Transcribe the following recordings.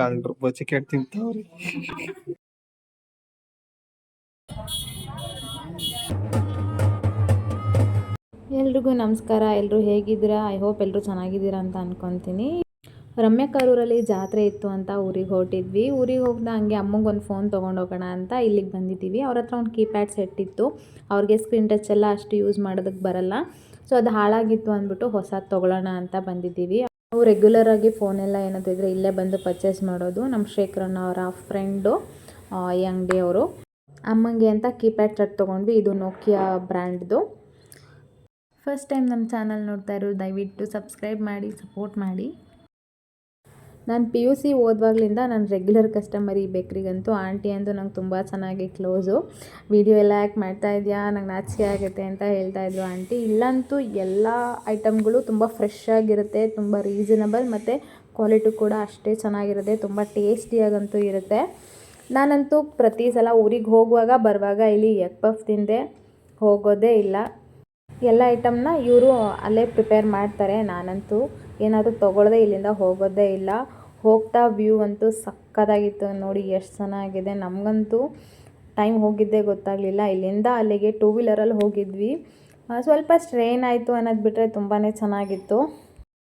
ಅಂಡ್ರು ಬಚಿಕೆಟ್ ತಿಂತಾವ್ರಿ. ಎಲ್ರಿಗೂ ನಮಸ್ಕಾರ ಎಲ್ಲರೂ ಹೇಗಿದ್ದೀರಾ? ಐ ಹೋಪ್ ಎಲ್ಲರೂ ಚೆನ್ನಾಗಿದ್ದೀರಾ ಅಂತ ಅನ್ಕೊಂತೀನಿ. ರಮ್ಯಾ ಕರೂರಲ್ಲಿ ಜಾತ್ರೆ ಇತ್ತು ಅಂತ ಊರಿಗೆ ಹೊರಟಿದ್ವಿ. ಊರಿಗೆ ಹೋಗ್ದ ಹಂಗೆ ಅಮ್ಮಂಗೆ ಒಂದು ಫೋನ್ ತೊಗೊಂಡೋಗೋಣ ಅಂತ ಇಲ್ಲಿಗೆ ಬಂದಿದ್ದೀವಿ. ಅವ್ರ ಹತ್ರ ಒಂದು ಕೀಪ್ಯಾಡ್ ಸೆಟ್ ಇತ್ತು. ಅವ್ರಿಗೆ ಸ್ಕ್ರೀನ್ ಟಚ್ ಎಲ್ಲ ಅಷ್ಟು ಯೂಸ್ ಮಾಡೋದಕ್ಕೆ ಬರಲ್ಲ. ಸೊ ಅದು ಹಾಳಾಗಿತ್ತು ಅಂದ್ಬಿಟ್ಟು ಹೊಸದು ತೊಗೊಳ್ಳೋಣ ಅಂತ ಬಂದಿದ್ದೀವಿ. ನಾವು ರೆಗ್ಯುಲರಾಗಿ ಫೋನೆಲ್ಲ ಏನಾದರೂ ಇದ್ರೆ ಇಲ್ಲೇ ಬಂದು ಪರ್ಚೇಸ್ ಮಾಡೋದು. ನಮ್ಮ ಶೇಖರಣ್ಣ ಅವರ ಫ್ರೆಂಡು ಈ ಅಂಗಡಿಯವರು ಅಮ್ಮಂಗೆ ಅಂತ ಕೀಪ್ಯಾಡ್ ಸೆಟ್ ತೊಗೊಂಡ್ವಿ. ಇದು ನೋಕಿಯಾ ಬ್ರ್ಯಾಂಡ್ದು ಫಸ್ಟ್ ಟೈಮ್ ನಮ್ಮ ಚಾನಲ್ ನೋಡ್ತಾ ಇರೋರು, ದಯವಿಟ್ಟು ಸಬ್ಸ್ಕ್ರೈಬ್ ಮಾಡಿ ಸಪೋರ್ಟ್ ಮಾಡಿ. ನಾನು ಪಿ ಯು ಸಿ ಓದುವಾಗ್ಲಿಂದ ನಾನು ರೆಗ್ಯುಲರ್ ಕಸ್ಟಮರ್ ಈ ಬೇಕ್ರಿಗಂತೂ, ಆಂಟಿ ಅಂದು ನಂಗೆ ತುಂಬ ಚೆನ್ನಾಗಿ ಕ್ಲೋಸು ವೀಡಿಯೋ ಎಲ್ಲ ಯಾಕೆ ಮಾಡ್ತಾ ಇದೆಯಾ? ನಂಗೆ ನಾಚಿಕೆ ಆಗುತ್ತೆ ಅಂತ ಹೇಳ್ತಾ ಇದ್ರು ಆಂಟಿ. ಇಲ್ಲಂತೂ ಎಲ್ಲ ಐಟಮ್ಗಳು ತುಂಬ ಫ್ರೆಶ್ ಆಗಿರುತ್ತೆ, ತುಂಬ ರೀಸನಬಲ್ ಮತ್ತು ಕ್ವಾಲಿಟಿ ಕೂಡ ಅಷ್ಟೇ ಚೆನ್ನಾಗಿರುತ್ತೆ, ತುಂಬ ಟೇಸ್ಟಿಯಾಗಂತೂ ಇರುತ್ತೆ. ನಾನಂತೂ ಪ್ರತಿ ಸಲ ಊರಿಗೆ ಹೋಗುವಾಗ, ಬರುವಾಗ ಇಲ್ಲಿ ಎಗ್ ಪಫ್ ತಿಂದೆ. ಹೋಗೋದೇ ಇಲ್ಲ. ಎಲ್ಲ ಐಟಮ್ನ ಇವರು ಅಲ್ಲೇ ಪ್ರಿಪೇರ್ ಮಾಡ್ತಾರೆ ನಾನಂತೂ. ಏನಾದರೂ ತೊಗೊಳ್ದೆ ಇಲ್ಲಿಂದ ಹೋಗೋದೇ ಇಲ್ಲ. ಹೋಗ್ತಾ ವ್ಯೂ ಅಂತೂ ಸಕ್ಕತ್ತಾಗಿತ್ತು ನೋಡಿ ಎಷ್ಟು ಚೆನ್ನಾಗಿದೆ ನಮಗಂತೂ ಟೈಮ್ ಹೋಗಿದ್ದೇ ಗೊತ್ತಾಗಲಿಲ್ಲ. ಇಲ್ಲಿಂದ ಅಲ್ಲಿಗೆ ಟೂ ವೀಲರಲ್ಲಿ ಹೋಗಿದ್ವಿ. ಸ್ವಲ್ಪ ಸ್ಟ್ರೇನ್ ಆಯಿತು ಅನ್ನೋದು ಬಿಟ್ಟರೆ ತುಂಬಾ ಚೆನ್ನಾಗಿತ್ತು.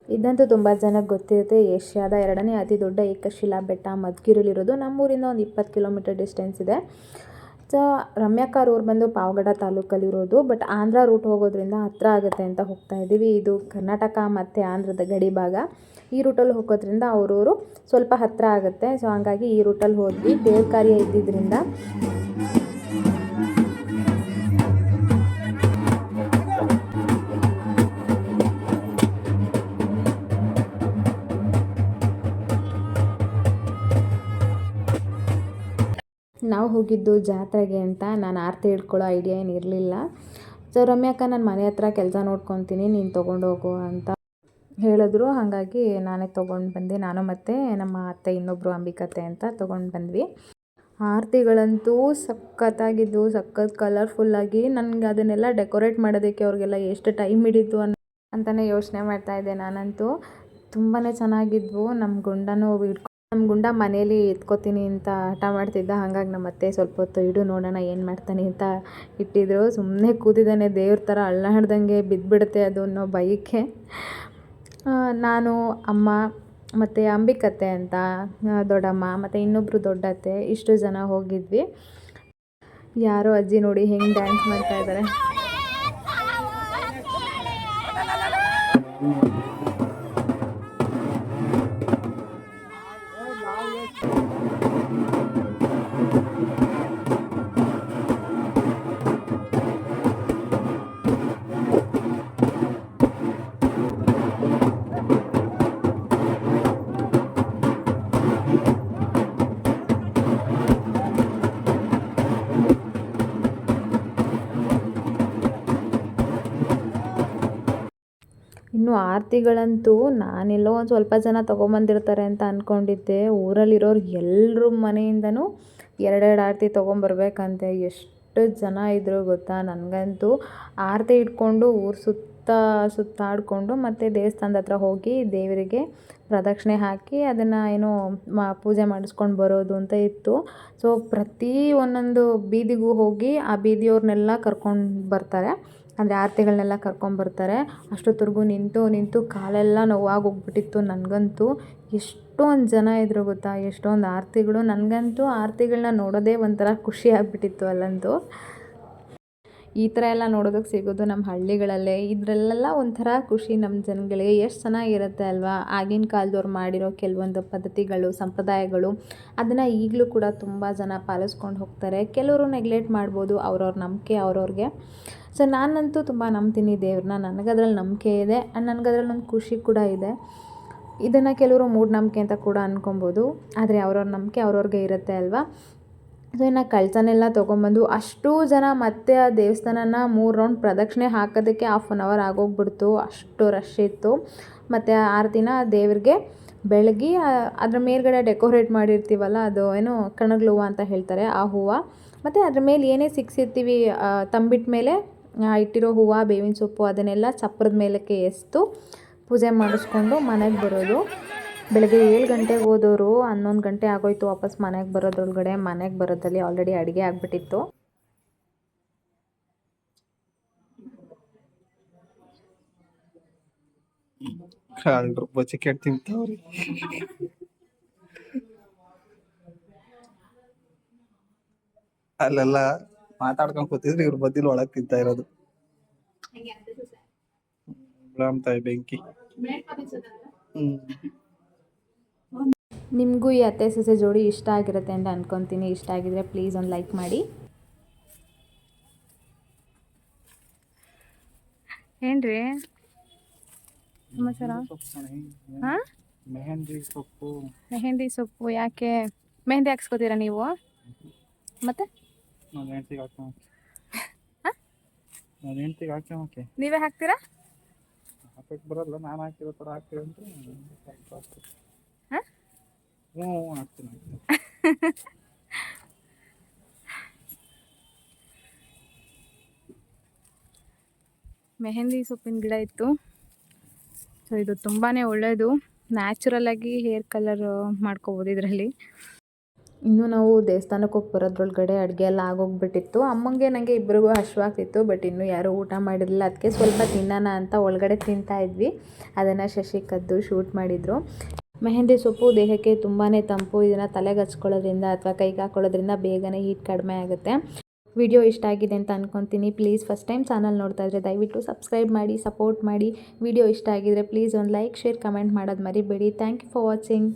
ಇದಂತೂ ತುಂಬ ಜನಕ್ಕೆ ಗೊತ್ತಿರುತ್ತೆ. ಏಷ್ಯಾದ ಎರಡನೇ ಅತಿ ದೊಡ್ಡ ಏಕಶಿಲಾ ಬೆಟ್ಟ ಮದ್ಗಿರಲಿರೋದು ನಮ್ಮೂರಿಂದ ಒಂದು ಇಪ್ಪತ್ತು ಕಿಲೋಮೀಟರ್ ಡಿಸ್ಟೆನ್ಸ್ ಇದೆ. ಸೊ ರಮ್ಯಾಕಾರ್ ಊರು ಬಂದು ಪಾವಗಡ ತಾಲೂಕಲ್ಲಿರೋದು ಬಟ್ ಆಂಧ್ರ ರೂಟ್ ಹೋಗೋದ್ರಿಂದ ಹತ್ರ ಆಗುತ್ತೆ ಅಂತ ಹೋಗ್ತಾ ಇದ್ದೀವಿ. ಇದು ಕರ್ನಾಟಕ ಮತ್ತು ಆಂಧ್ರದ ಗಡಿ ಭಾಗ. ಈ ರೂಟಲ್ಲಿ ಹೋಗೋದ್ರಿಂದ ಅವರವರು ಸ್ವಲ್ಪ ಹತ್ತಿರ ಆಗುತ್ತೆ. ಸೊ ಹಂಗಾಗಿ ಈ ರೂಟಲ್ಲಿ ಹೋದ್ವಿ. ದೇವ್ರ ಕಾರ್ಯ ಇದ್ದಿದ್ದರಿಂದ ನಾವು ಹೋಗಿದ್ದು ಜಾತ್ರೆಗೆ ಅಂತ ನಾನು ಆರತಿ ಹಿಡ್ಕೊಳ್ಳೋ ಐಡಿಯಾ ಏನು ಇರಲಿಲ್ಲ. ಸೊ ರಮ್ಯಾಕ್ಕ ನಾನು ಮನೆ ಹತ್ರ ಕೆಲಸ ನೋಡ್ಕೊತೀನಿ, ನೀನು ತೊಗೊಂಡೋಗು ಅಂತ ಹೇಳಿದ್ರು. ಹಾಗಾಗಿ ನಾನೇ ತೊಗೊಂಡು ಬಂದೆ. ನಾನು ಮತ್ತು ನಮ್ಮ ಅತ್ತೆ ಇನ್ನೊಬ್ಬರು ಅಂಬಿಕತೆ ಅಂತ ತೊಗೊಂಡು ಬಂದ್ವಿ. ಆರತಿಗಳಂತೂ ಸಖತ್ತಾಗಿದ್ದು ಸಖತ್ ಕಲರ್ಫುಲ್ಲಾಗಿ ನನಗೆ ಅದನ್ನೆಲ್ಲ ಡೆಕೋರೇಟ್ ಮಾಡೋದಕ್ಕೆ ಅವ್ರಿಗೆಲ್ಲ ಎಷ್ಟು ಟೈಮ್ ಹಿಡಿತು ಅನ್ ಅಂತಲೇ ಯೋಚನೆ ಮಾಡ್ತಾಯಿದ್ದೆ ನಾನಂತೂ. ತುಂಬಾ ಚೆನ್ನಾಗಿದ್ವು. ನಮ್ಮ ಗುಂಡನೂ ಹಿಡ್ಕೊ ನಮ್ಮ ಗುಂಡ ಮನೇಲಿ ಎತ್ಕೋತೀನಿ ಅಂತ ಹಠ ಮಾಡ್ತಿದ್ದ, ಹಾಗಾಗಿ ನಮ್ಮ ಅತ್ತೆ ಸ್ವಲ್ಪ ಹೊತ್ತು ಇಡು ನೋಡೋಣ ಏನು ಮಾಡ್ತಾನೆ ಅಂತ ಇಟ್ಟಿದ್ರು. ಸುಮ್ಮನೆ ಕೂತಿದ್ದಾನೆ, ದೇವ್ರ ಥರ ಅಳ್ಳಾಡ್ದಂಗೆ ಬಿದ್ದುಬಿಡುತ್ತೆ ಅದು ಅನ್ನೋ ಭಯಕ್ಕೆ ನಾನು, ಅಮ್ಮ ಮತ್ತು ಅಂಬಿಕತ್ತೆ ಅಂತ ದೊಡ್ಡಮ್ಮ ಮತ್ತು ಇನ್ನೊಬ್ಬರು ದೊಡ್ಡತ್ತೆ ಇಷ್ಟು ಜನ ಹೋಗಿದ್ವಿ. ಯಾರೋ ಅಜ್ಜಿ ನೋಡಿ ಹೆಂಗೆ ಡ್ಯಾನ್ಸ್ ಮಾಡ್ತಾ ಇದ್ದಾರೆ ಇನ್ನು ಆರತಿಗಳಂತೂ ನಾನೆಲ್ಲೋ ಒಂದು ಸ್ವಲ್ಪ ಜನ ತೊಗೊಂಬಂದಿರ್ತಾರೆ ಅಂತ ಅಂದ್ಕೊಂಡಿದ್ದೆ ಊರಲ್ಲಿರೋರು ಎಲ್ಲರ ಮನೆಯಿಂದನೂ ಎರಡೆರಡು ಆರತಿ ತೊಗೊಂಬರ್ಬೇಕಂತೆ. ಎಷ್ಟು ಜನ ಇದ್ದರು ಗೊತ್ತಾ? ನನಗಂತೂ ಆರತಿ ಇಟ್ಕೊಂಡು ಊರು ಸುತ್ತ ಸುತ್ತಾಡಿಕೊಂಡು ಮತ್ತು ದೇವಸ್ಥಾನದ ಹತ್ರ ಹೋಗಿ ದೇವರಿಗೆ ಪ್ರದಕ್ಷಿಣೆ ಹಾಕಿ ಅದನ್ನು ಏನೋ ಮಾ ಪೂಜೆ ಮಾಡಿಸ್ಕೊಂಡು ಬರೋದು ಅಂತ ಇತ್ತು. ಸೊ ಪ್ರತಿ ಒಂದೊಂದು ಬೀದಿಗೂ ಹೋಗಿ ಆ ಬೀದಿಯವ್ರನ್ನೆಲ್ಲ ಕರ್ಕೊಂಡು ಬರ್ತಾರೆ. ಅಂದರೆ ಆರತಿಗಳನ್ನೆಲ್ಲ ಕರ್ಕೊಂಬರ್ತಾರೆ ಅಷ್ಟೊತ್ವರೆಗೂ ನಿಂತು ನಿಂತು ಕಾಲೆಲ್ಲ ನೋವಾಗಿ ಹೋಗ್ಬಿಟ್ಟಿತ್ತು ನನಗಂತೂ. ಎಷ್ಟೊಂದು ಜನ ಇದ್ದರು ಗೊತ್ತಾ? ಎಷ್ಟೊಂದು ಆರತಿಗಳು. ನನಗಂತೂ ಆರತಿಗಳನ್ನ ನೋಡೋದೇ ಒಂಥರ ಖುಷಿ ಆಗಿಬಿಟ್ಟಿತ್ತು ಅಲ್ಲಂತೂ. ಈ ಥರ ಎಲ್ಲ ನೋಡೋದಕ್ಕೆ ಸಿಗೋದು ನಮ್ಮ ಹಳ್ಳಿಗಳಲ್ಲೇ. ಇದರಲ್ಲೆಲ್ಲ ಒಂಥರ ಖುಷಿ ನಮ್ಮ ಜನಗಳಿಗೆ. ಎಷ್ಟು ಚೆನ್ನಾಗಿರುತ್ತೆ ಅಲ್ವಾ? ಆಗಿನ ಕಾಲದವ್ರು ಮಾಡಿರೋ ಕೆಲವೊಂದು ಪದ್ಧತಿಗಳು, ಸಂಪ್ರದಾಯಗಳು, ಅದನ್ನು ಈಗಲೂ ಕೂಡ ತುಂಬ ಜನ ಪಾಲಿಸ್ಕೊಂಡು ಹೋಗ್ತಾರೆ. ಕೆಲವರು ನೆಗ್ಲೆಕ್ಟ್ ಮಾಡ್ಬೋದು, ಅವ್ರವ್ರ ನಂಬಿಕೆ ಅವ್ರವ್ರಿಗೆ. ಸೊ ನಾನಂತೂ ತುಂಬ ನಂಬ್ತೀನಿ ದೇವ್ರನ್ನ. ನನಗದ್ರಲ್ಲಿ ನಂಬಿಕೆ ಇದೆ. ಆ್ಯಂಡ್ ನನಗದ್ರಲ್ಲಿ ಒಂದು ಖುಷಿ ಕೂಡ ಇದೆ. ಇದನ್ನು ಕೆಲವರು ಮೂಢನಂಬಿಕೆ ಅಂತ ಕೂಡ ಅಂದ್ಕೊಬೋದು ಆದರೆ ಅವ್ರವ್ರ ನಂಬಿಕೆ ಅವ್ರವ್ರಿಗೆ ಇರುತ್ತೆ ಅಲ್ವಾ? ಸೊ ಇನ್ನು ಕಳಸನೆಲ್ಲ ತೊಗೊಂಬಂದು ಅಷ್ಟೂ ಜನ ಮತ್ತೆ ಆ ದೇವಸ್ಥಾನನ ಮೂರು ರೌಂಡ್ ಪ್ರದಕ್ಷಿಣೆ ಹಾಕೋದಕ್ಕೆ ಹಾಫ್ ಆನ್ ಅವರ್ ಆಗೋಗ್ಬಿಡ್ತು. ಅಷ್ಟು ರಶ್ ಇತ್ತು. ಮತ್ತು ದಿನ ದೇವ್ರಿಗೆ ಬೆಳಗ್ಗೆ ಅದ್ರ ಮೇಲ್ಗಡೆ ಡೆಕೋರೇಟ್ ಮಾಡಿರ್ತೀವಲ್ಲ, ಅದು ಏನು ಕಣಗ್ಲು ಹೂವು ಅಂತ ಹೇಳ್ತಾರೆ, ಆ ಹೂವು. ಮತ್ತು ಅದ್ರ ಮೇಲೆ ಏನೇ ಸಿಕ್ಸಿರ್ತೀವಿ ತಂಬಿಟ್ಟ ಮೇಲೆ ಇಟ್ಟಿರೋ ಹೂವು, ಬೇವಿನ ಸೊಪ್ಪು ಅದನ್ನೆಲ್ಲ ಚಪ್ಪರದ ಮೇಲಕ್ಕೆ ಎಸ್ತು. ಪೂಜೆ ಮಾಡಿಸ್ಕೊಂಡು ಮನೆಗೆ ಬರೋದು. ಬೆಳಗ್ಗೆ ಏಳು ಗಂಟೆಗೆ ಹೋದವರು ಹನ್ನೊಂದು ಗಂಟೆ ಆಗೋಯ್ತು ವಾಪಸ್ ಮನೆಗೆ ಬರೋದ್ರೊಳಗಡೆ. ಮನೆಗೆ ಬರೋದ್ರಲ್ಲಿ ಆಲ್ರೆಡಿ ಅಡುಗೆ ಆಗಿಬಿಟ್ಟಿತ್ತು. ಅಲ್ಲೆಲ್ಲ ಮಾತಾಡ್ಕೊಂಡ್ ಕೂತಿದ್ರೆ ಇವ್ರು ಬದಿಲ್ ಒಳಗ್ ತಿಂತಾ ಇರೋದು. ತಾಯಿ ಬೆಂಕಿ. ಹ್ಮ್. ನಿಮಗೂ ಈ ಅತ್ತೆ ಸೊಸೆ ಜೋಡಿ ಇಷ್ಟ ಆಗಿರುತ್ತೆ ಅಂತ ಅನ್ಕೊತೀನಿ. ಇಷ್ಟ ಆಗಿದ್ರೆ ಪ್ಲೀಸ್ ಒಂದು ಲೈಕ್ ಮಾಡಿ. ಏನ್ರಿ? ಸಮಾಚಾರ? ಹಾಂ? ಮೆಹಂದಿ ಸೊಪ್ಪು. ಮೆಹಂದಿ ಸೊಪ್ಪು ಯಾಕೆ? ಮೆಹಂದಿ ಹಾಕ್ಸ್ಕೋತೀರಾ ನೀವು? ಮತ್ತೆ? ನನ್ನ ಹೆಂಡ್ತಿಗೆ ಹಾಕ್ಕೊಂಬಕ್ಕೆ ನನ್ನ ಹೆಂಡ್ತಿಗೆ ಹಾಕ್ಕೊಂಬಕ್ಕೆ ನೀವೇ ಹಾಕ್ತೀರಾ? ಹಾಕಕ್ಕೆ ಬರಲ್ಲ ನಾನು ಹಾಕಿರೋ ಥರ ಹಾಕ್ತೀವಿ ಹಾಕ್ತೀನಿ. ಹಾಂ? ಹ್ಞೂ ಹಾಕ್ತೀನಿ ಹಾಕ್ತೀನಿ. ಮೆಹಂದಿ ಸೊಪ್ಪಿನ ಗಿಡ ಇತ್ತು. ಸೊ ಇದು ತುಂಬಾ ಒಳ್ಳೆಯದು ನ್ಯಾಚುರಲಾಗಿ ಹೇರ್ ಕಲರ್ ಮಾಡ್ಕೋಬೋದು ಇದರಲ್ಲಿ. ಇನ್ನು ನಾವು ದೇವಸ್ಥಾನಕ್ಕೆ ಹೋಗಿ ಬರೋದ್ರೊಳಗಡೆ ಅಡುಗೆ ಎಲ್ಲ ಆಗೋಗ್ಬಿಟ್ಟಿತ್ತು. ಅಮ್ಮಂಗೆ ನನಗೆ ಇಬ್ಬರಿಗೂ ಹಶ್ವಾಗ್ತಿತ್ತು ಬಟ್ ಇನ್ನೂ ಯಾರೂ ಊಟ ಮಾಡಿರಲಿಲ್ಲ. ಅದಕ್ಕೆ ಸ್ವಲ್ಪ ತಿನ್ನೋಣ ಅಂತ ಒಳಗಡೆ ತಿಂತಾ ಇದ್ವಿ. ಅದನ್ನು ಶಶಿ ಕದ್ದು ಶೂಟ್ ಮಾಡಿದರು. ಮೆಹಂದಿ ಸೊಪ್ಪು ದೇಹಕ್ಕೆ ತುಂಬಾ ತಂಪು, ಇದನ್ನು ತಲೆಗೆ ಹಚ್ಕೊಳ್ಳೋದ್ರಿಂದ ಅಥವಾ ಕೈಗೆ ಹಾಕೊಳ್ಳೋದ್ರಿಂದ ಬೇಗನೆ ಹೀಟ್ ಕಡಿಮೆ ಆಗುತ್ತೆ. ವಿಡಿಯೋ ಇಷ್ಟ ಆಗಿದೆ ಅಂತ ಅನ್ಕೊತೀನಿ. ಪ್ಲೀಸ್ ಫಸ್ಟ್ ಟೈಮ್ ಚಾನಲ್ ನೋಡ್ತಾ ಇದ್ರೆ ದಯವಿಟ್ಟು ಸಬ್ಸ್ಕ್ರೈಬ್ ಮಾಡಿ ಸಪೋರ್ಟ್ ಮಾಡಿ. ವಿಡಿಯೋ ಇಷ್ಟ ಆಗಿದ್ರೆ ಪ್ಲೀಸ್ ಒಂದು ಲೈಕ್ ಶೇರ್ ಕಮೆಂಟ್ ಮಾಡೋದು ಮರಿಬೇಡಿ. Thank you for watching